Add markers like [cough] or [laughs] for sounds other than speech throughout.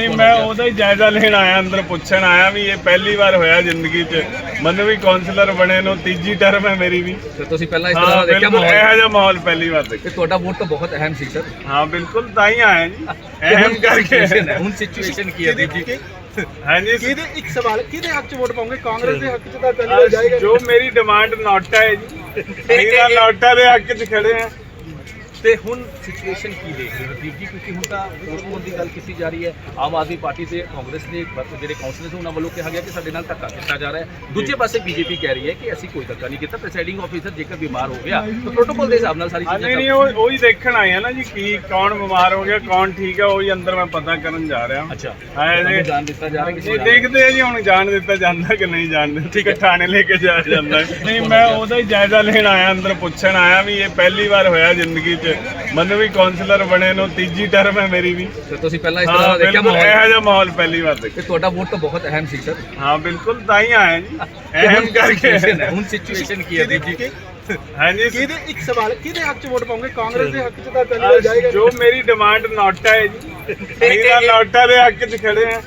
ਨਹੀਂ ਮੈਂ ਉਹਦਾ ਹੀ ਜਾਇਜ਼ਾ ਲੈਣ ਆਇਆ ਅੰਦਰ ਪੁੱਛਣ ਆਇਆ ਵੀ ਇਹ ਪਹਿਲੀ ਵਾਰ ਹੋਇਆ ਜ਼ਿੰਦਗੀ 'ਚ। ਮੈਨੂੰ ਵੀ ਕਾਉਂਸਲਰ ਬਣੇ ਨੂੰ ਤੀਜੀ ਟਰਮ ਹੈ ਮੇਰੀ ਵੀ। ਤੇ ਤੁਸੀਂ ਪਹਿਲਾਂ ਇਸ ਤਰ੍ਹਾਂ ਦਾ ਦੇਖਿਆ ਬਿਲਕੁਲ ਮਾਹੌਲ? ਇਹੋ ਜਿਹਾ ਮਾਹੌਲ ਪਹਿਲੀ ਵਾਰ ਦੇਖਿਆ। ਤੇ ਤੁਹਾਡਾ ਵੋਟ ਤਾਂ ਬਹੁਤ ਅਹਿਮ ਸੀ ਸਰ। ਹਾਂ ਬਿਲਕੁਲ ਤਾਂ ਹੀ ਆਇਆ ਜੀ। ਅਹਿਮ ਕਰਕੇ। ਹੁਣ ਸਿਚੁਏਸ਼ਨ ਕੀ ਹੈ ਦੀਪ ਜੀ ਹਾਂਜੀ ਕਿਹਦੇ ਇੱਕ ਸਵਾਲ ਕਿਹਦੇ ਹੱਕ 'ਚ ਵੋਟ ਪਾਉਂਗੇ? ਕਾਂਗਰਸ ਦੇ ਹੱਕ 'ਚ ਤਾਂ ਪਹਿਲਾਂ ਜਾਏਗਾ। ਜੋ ਮੇਰੀ ਡਿਮਾਂਡ ਨੋਟਾ ਹੈ ਜੀ ਤਾਂ ਨੋਟਾ ਦੇ ਹੱਕ 'ਚ ਖੜੇ ਆ। ਤੇ ਹੁਣ ਸਿਚੁਏਸ਼ਨ ਕੀ ਦੇਖ ਰਹੇ ਹੋ ਦੀਪ ਜੀ? ਕਿਉਂਕਿ ਹੁਣ ਤਾਂ ਪਾਉਣ ਦੀ ਗੱਲ ਕੀਤੀ ਜਾ ਰਹੀ ਹੈ। ਆਮ ਆਦਮੀ ਪਾਰਟੀ ਤੇ ਕਾਂਗਰਸ ਬ- ਜਿਹੜੇ ਕਾਉਂਸਲਰਸ ਉਹਨਾਂ ਵੱਲੋਂ ਕਿਹਾ ਗਿਆ ਕਿ ਸਾਡੇ ਨਾਲ ਧੱਕਾ ਕੀਤਾ ਜਾ ਰਿਹਾ ਹੈ। ਦੂਜੇ ਪਾਸੇ ਬੀਜੇਪੀ ਕਹਿ ਰਹੀ ਹੈ ਕਿ ਅਸੀਂ ਕੋਈ ਧੱਕਾ ਨਹੀਂ ਕੀਤਾ। ਪ੍ਰੈਸਾਈਡਿੰਗ ਆਫੀਸਰ ਜੇਕਰ ਬਿਮਾਰ ਹੋ ਗਿਆ ਤਾਂ ਪ੍ਰੋਟੋਕਾਲ ਦੇ ਹਿਸਾਬ ਨਾਲ ਸਾਰੀ ਚੀਜ਼ਾਂ ਨਹੀਂ ਨਹੀਂ ਉਹ ਉਹੀ ਦੇਖਣ ਆਏ ਆ ਨਾ ਜੀ ਕੀ ਕੌਣ ਬਿਮਾਰ ਹੋ ਗਿਆ ਕੌਣ ਠੀਕ ਹੈ ਉਹੀ ਅੰਦਰ ਮੈਂ ਪਤਾ ਕਰਨ ਜਾ ਰਿਹਾ। ਅੱਛਾ। ਹਾਂ ਜਾਣ ਦਿੱਤਾ ਜਾ ਰਿਹਾ ਕਿਸੇ? ਦੇਖਦੇ ਆ ਜੀ ਹੁਣ ਜਾਣ ਦਿੱਤਾ ਜਾਂਦਾ ਕਿ ਨਹੀਂ ਜਾਣ ਦਿੱਤਾ ਠੀਕ ਹੈ। ਥਾਣੇ ਲੈ ਕੇ ਜਾਇਆ ਜਾਂਦਾ। [laughs] ਨਹੀਂ ਮੈਂ ਉਹਦਾ ਹੀ ਜਾਇਜ਼ਾ ਲੈਣ ਆਇਆ ਅੰਦਰ ਪੁੱਛਣ ਆਇਆ ਵੀ ਇਹ ਪਹਿਲੀ ਵਾਰ ਹੋਇਆ ਜ਼ਿੰਦਗੀ 'ਚ। ਮੈਨੂੰ ਵੀ ਕਾਉਂਸਲਰ ਬਣੇ ਨੂੰ ਤੀਜੀ ਟਰਮ ਹੈ ਮੇਰੀ ਵੀ। ਤੇ ਤੁਸੀਂ ਪਹਿਲਾਂ ਇਸ ਤਰ੍ਹਾਂ ਹਾਂ ਦੇਖਿਆ ਬਿਲਕੁਲ ਮਾਹੌਲ? ਇਹੋ ਜਿਹਾ ਮਾਹੌਲ ਪਹਿਲੀ ਵਾਰ ਦੇਖਿਆ। ਤੇ ਤੁਹਾਡਾ ਵੋਟ ਤਾਂ ਬਹੁਤ ਅਹਿਮ ਸੀ ਸਰ ਹਾਂ ਬਿਲਕੁਲ ਤਾਂ ਹੀ ਆਇਆ ਜੀ। [laughs] ਅਹਿਮ ਕਰਕੇ। ਹੁਣ ਸਿਚੁਏਸ਼ਨ ਕੀ ਹੈ ਦੀਪ ਜੀ ਹਾਂਜੀ ਕਿਹਦੇ ਇੱਕ ਸਵਾਲ ਕਿਹਦੇ ਹੱਕ 'ਚ ਵੋਟ ਪਾਉਂਗੇ? ਕਾਂਗਰਸ ਦੇ ਹੱਕ 'ਚ ਤਾਂ ਪਹਿਲਾਂ ਜਾਏਗਾ। ਜੋ ਮੇਰੀ ਡਿਮਾਂਡ ਨੋਟਾ ਹੈ ਜੀ। ਤਾਂ ਨੋਟਾ ਦੇ ਹੱਕ 'ਚ ਖੜੇ ਆ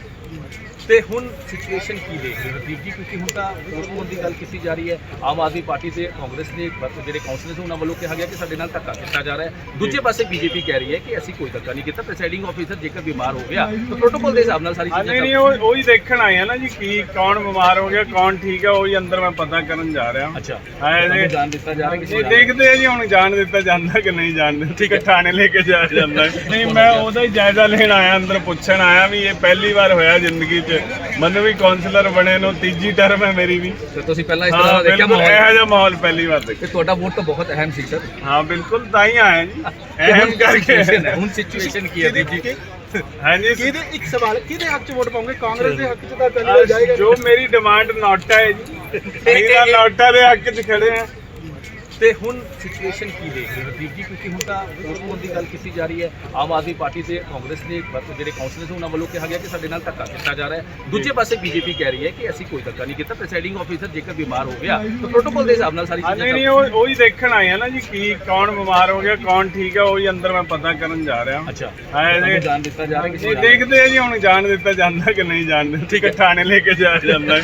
ਤੇ ਹੁਣ ਸਿਚੁਏਸ਼ਨ ਕੀ ਦੇਖ ਰਹੇ ਹੋ? ਦੀਪ ਜੀ ਕਿਉਂਕਿ ਹੁਣ ਤਾਂ ਪਾਉਣ ਦੀ ਗੱਲ ਕੀਤੀ ਜਾ ਰਹੀ ਹੈ। ਆਮ ਆਦਮੀ ਪਾਰਟੀ ਤੇ ਕਾਂਗਰਸ ਬ- ਜਿਹੜੇ ਕਾਉਂਸਲਰਸ ਉਹਨਾਂ ਵੱਲੋਂ ਕਿਹਾ ਗਿਆ ਕਿ ਸਾਡੇ ਨਾਲ ਧੱਕਾ ਕੀਤਾ ਜਾ ਰਿਹਾ ਹੈ। ਦੂਜੇ ਪਾਸੇ ਬੀਜੇਪੀ ਕਹਿ ਰਹੀ ਹੈ ਕਿ ਅਸੀਂ ਕੋਈ ਧੱਕਾ ਨਹੀਂ ਕੀਤਾ ਪ੍ਰੈਸਾਈਡਿੰਗ ਆਫੀਸਰ ਜੇਕਰ ਬਿਮਾਰ ਹੋ ਗਿਆ ਤਾਂ ਪ੍ਰੋਟੋਕਾਲ ਦੇ ਹਿਸਾਬ ਨਾਲ ਸਾਰੀ ਚੀਜ਼ਾਂ ਨਹੀਂ ਨਹੀਂ ਉਹ ਉਹੀ ਦੇਖਣ ਆਏ ਆ ਨਾ ਜੀ ਕੀ ਕੌਣ ਬਿਮਾਰ ਹੋ ਗਿਆ ਕੌਣ ਠੀਕ ਹੈ ਉਹੀ ਅੰਦਰ ਮੈਂ ਪਤਾ ਕਰਨ ਜਾ ਰਿਹਾ। ਅੱਛਾ। ਹਾਂ ਜਾਣ ਦਿੱਤਾ ਜਾ ਰਿਹਾ ਕਿਸੇ? ਦੇਖਦੇ ਆ ਜੀ ਹੁਣ ਜਾਣ ਦਿੱਤਾ ਜਾਂਦਾ ਕਿ ਨਹੀਂ ਜਾਣ ਦਿੱਤਾ ਠੀਕ ਹੈ। ਥਾਣੇ ਲੈ ਕੇ ਜਾਇਆ [laughs] ਜਾਂਦਾ। ਨਹੀਂ ਮੈਂ ਉਹਦਾ ਹੀ ਜਾਇਜ਼ਾ ਲੈਣ ਆਇਆ ਅੰਦਰ ਪੁੱਛਣ ਆਇਆ ਵੀ ਇਹ ਪਹਿਲੀ ਵਾਰ ਹੋਇਆ ਜ਼ਿੰਦਗੀ 'ਚ। ਮੈਨੂੰ ਵੀ ਕਾਉਂਸਲਰ ਬਣੇ ਨੂੰ ਤੀਜੀ ਟਰਮ ਹੈ ਮੇਰੀ ਵੀ। ਤੇ ਤੁਸੀਂ ਪਹਿਲਾਂ ਇਸ ਤਰ੍ਹਾਂ ਦਾ ਦੇਖਿਆ ਬਿਲਕੁਲ ਮਾਹੌਲ? ਇਹੋ ਜਿਹਾ ਮਾਹੌਲ ਪਹਿਲੀ ਵਾਰ ਦੇਖਿਆ। ਤੇ ਤੁਹਾਡਾ ਵੋਟ ਤਾਂ ਬਹੁਤ ਅਹਿਮ ਸੀ ਸਰ ਹਾਂ ਬਿਲਕੁਲ ਤਾਂ ਹੀ ਆਇਆ ਜੀ। ਅਹਿਮ ਕਰਕੇ। ਹੁਣ ਸਿਚੁਏਸ਼ਨ ਕੀ ਹੈ ਦੀਪ ਜੀ। ਹਾਂਜੀ ਕਿਹਦੇ ਇੱਕ ਸਵਾਲ ਕਿਹਦੇ ਹੱਕ 'ਚ ਵੋਟ ਪਾਉਂਗੇ? ਕਾਂਗਰਸ ਦੇ ਹੱਕ 'ਚ ਤਾਂ ਪਹਿਲਾਂ ਜਾਏਗਾ ਜੋ ਮੇਰੀ ਡਿਮਾਂਡ ਨੋਟਾ ਹੈ ਜੀ। ਤਾਂ ਨੋਟਾ ਦੇ ਹੱਕ 'ਚ ਖੜੇ ਆ। ਤੇ ਹੁਣ ਸਿਚੁਏਸ਼ਨ ਕੀ ਦੇਖ ਰਹੇ ਹੋ? ਜੀ ਕਿਉਂਕਿ ਹੁਣ ਤਾਂ ਪਾਉਣ ਦੀ ਗੱਲ ਕੀਤੀ ਜਾ ਰਹੀ ਹੈ। ਆਮ ਆਦਮੀ ਪਾਰਟੀ ਤੇ ਕਾਂਗਰਸ ਬ- ਜਿਹੜੇ ਕਾਉਂਸਲਰਸ ਉਹਨਾਂ ਵੱਲੋਂ ਕਿਹਾ ਗਿਆ ਕਿ ਸਾਡੇ ਨਾਲ ਧੱਕਾ ਕੀਤਾ ਜਾ ਰਿਹਾ ਹੈ। ਦੂਜੇ ਪਾਸੇ ਬੀਜੇਪੀ ਕਹਿ ਰਹੀ ਹੈ ਕਿ ਅਸੀਂ ਕੋਈ ਧੱਕਾ ਨਹੀਂ ਕੀਤਾ ਪ੍ਰੈਸਾਈਡਿੰਗ ਆਫੀਸਰ ਜੇਕਰ ਬਿਮਾਰ ਹੋ ਗਿਆ ਤਾਂ ਪ੍ਰੋਟੋਕਾਲ ਦੇ ਹਿਸਾਬ ਨਾਲ ਸਾਰੀ ਹਾਂ ਚੀਜ਼ਾਂ ਨਹੀਂ ਨਹੀਂ ਉਹ ਉਹੀ ਦੇਖਣ ਆਏ ਆ ਨਾ ਜੀ ਕੀ ਕੌਣ ਬਿਮਾਰ ਹੋ ਗਿਆ ਕੌਣ ਠੀਕ ਹੈ ਉਹੀ ਅੰਦਰ ਮੈਂ ਪਤਾ ਕਰਨ ਜਾ ਰਿਹਾ ਅੱਛਾ। ਹਾਂ ਜਾਣ ਦਿੱਤਾ ਜਾ ਰਿਹਾ ਕਿਸੇ? ਦੇਖਦੇ ਆ ਜੀ ਹੁਣ ਜਾਣ ਦਿੱਤਾ ਜਾਂਦਾ ਕਿ ਨਹੀਂ ਜਾਣ ਦਿੱਤਾ ਠੀਕ ਹੈ। ਥਾਣੇ ਲੈ ਕੇ ਜਾਇਆ ਜਾਂਦਾ ਹੈ।